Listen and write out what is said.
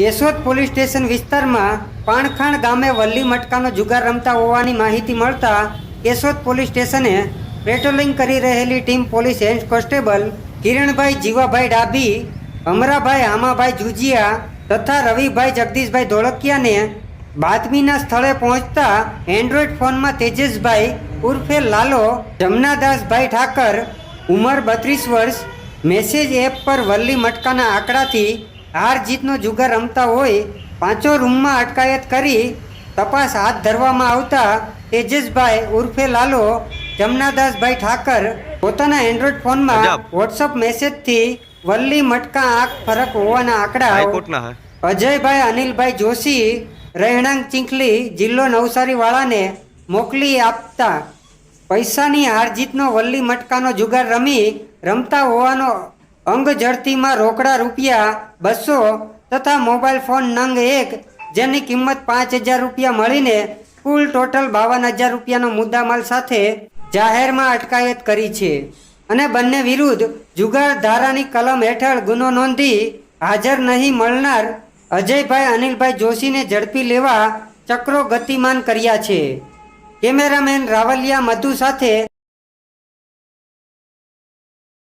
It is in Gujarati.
કેશોદ પોલીસ સ્ટેશન વિસ્તારમાં પાણખાણ ગામે વલ્લી મટકાનો જુગાર રમતા હોવાની માહિતી મળતા કેશોદ પોલીસ સ્ટેશને પેટ્રોલિંગ કરી રહેલી team police head constable Kiranbhai, Jivabhai Dabhi, Amrabhai Hamabhai Jujiya તથા રવિભાઈ, જગદીશભાઈ ધોળકિયાને બાતમીના સ્થળે પહોંચતા એન્ડ્રોઈડ ફોનમાં તેજસભાઈ ઉર્ફે લાલો, જમનાદાસભાઈ ઠાકર, ઉંમર બત્રીસ વર્ષ, મેસેજ એપ પર વલ્લી મટકાના આંકડાથી હાર જીતનો જુગાર રમતા હોય પાંચો રૂમમાં અટકાયત કરી તપાસ હાથ ધરવામાં આવતા તેજસભાઈ ઉર્ફે લાલો જમનાદાસભાઈ ઠાકર પોતાના એન્ડ્રોઈડ ફોનમાં વોટ્સઅપ મેસેજથી વલ્લી મટકા આંખ ફરક હોવાના આંકડા અજયભાઈ અનિલભાઈ જોશી રહેણાંક ચીંખલી જિલ્લો નવસારી વાળાને મોકલી આપતા. પૈસાની હારજીતનો વલ્લી મટકાનો જુગાર રમી રમતા હોવાનો અંગ ઝડતીમાં રોકડા રૂપિયા બસો તથા મોબાઈલ ફોન નંગ એક, જેની કિંમત પાંચ હજાર રૂપિયા મળીને કુલ ટોટલ બાવન હજાર રૂપિયાનો મુદ્દામાલ સાથે જાહેરમાં અટકાયત કરી છે. અને બંને વિરુદ્ધ જુગાર ધારાની કલમ હેઠળ ગુનો નોંધી હાજર નહીં મળનાર અજયભાઈ અનિલભાઈ જોશીને ઝડપી લેવા ચક્રો ગતિમાન કર્યા છે. કેમેરામેન રાવલિયા મધુ સાથે